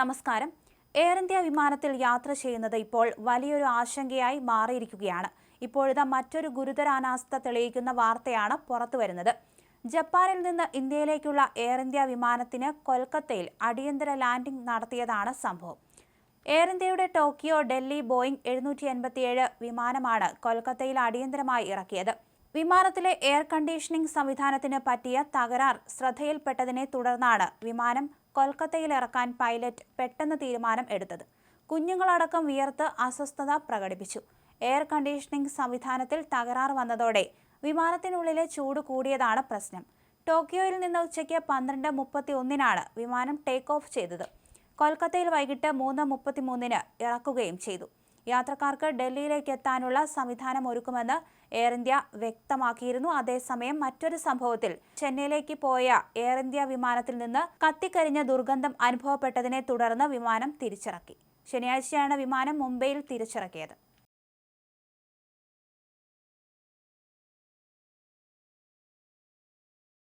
നമസ്കാരം. Air India വിമാനത്തിൽ യാത്ര ചെയ്യുന്നത് ഇപ്പോൾ വലിയൊരു ആശങ്കയായി മാറിയിരിക്കുകയാണ്. ഇപ്പോഴത്തെ മറ്റൊരു ഗുരുതര അനാസ്ഥ തെളിയിക്കുന്ന വാർത്തയാണ് പുറത്തുവരുന്നത് ജപ്പാനിൽ നിന്ന് ഇന്ത്യയിലേക്കുള്ള എയർ ഇന്ത്യ വിമാനത്തിന് കൊൽക്കത്തയിൽ അടിയന്തര ലാൻഡിംഗ് നടത്തിയതാണ് സംഭവം. എയർ ഇന്ത്യയുടെ ടോക്കിയോ ഡൽഹി ബോയിംഗ് എഴുന്നൂറ്റി എൺപത്തിയേഴ് വിമാനമാണ് കൊൽക്കത്തയിൽ അടിയന്തരമായി ഇറക്കിയത്. വിമാനത്തിലെ എയർ കണ്ടീഷനിംഗ് സംവിധാനത്തിന് പറ്റിയ തകരാർ ശ്രദ്ധയിൽപ്പെട്ടതിനെ തുടർന്നാണ് വിമാനം കൊൽക്കത്തയിൽ ഇറക്കാൻ പൈലറ്റ് പെട്ടെന്ന് തീരുമാനം എടുത്തത്. കുഞ്ഞുങ്ങളടക്കം വിയർത്ത് അസ്വസ്ഥത പ്രകടിപ്പിച്ചു. എയർ കണ്ടീഷനിംഗ് സംവിധാനത്തിൽ തകരാർ വന്നതോടെ വിമാനത്തിനുള്ളിലെ ചൂട് കൂടിയതാണ് പ്രശ്നം. ടോക്കിയോയിൽ നിന്ന് ഉച്ചയ്ക്ക് പന്ത്രണ്ട് മുപ്പത്തി ഒന്നിനാണ് വിമാനം ടേക്ക് ഓഫ് ചെയ്തത്. കൊൽക്കത്തയിൽ വൈകിട്ട് മൂന്ന് മുപ്പത്തി മൂന്നിന് ഇറക്കുകയും ചെയ്തു. യാത്രക്കാർക്ക് ഡൽഹിയിലേക്ക് എത്താനുള്ള സംവിധാനം ഒരുക്കുമെന്ന് എയർ ഇന്ത്യ വ്യക്തമാക്കിയിരുന്നു. അതേസമയം മറ്റൊരു സംഭവത്തിൽ ചെന്നൈയിലേക്ക് പോയ എയർ ഇന്ത്യ വിമാനത്തിൽ നിന്ന് കത്തിക്കരിഞ്ഞ ദുർഗന്ധം അനുഭവപ്പെട്ടതിനെ തുടർന്ന് വിമാനം തിരിച്ചിറക്കി. ശനിയാഴ്ചയാണ് വിമാനം മുംബൈയിൽ തിരിച്ചിറക്കിയത്.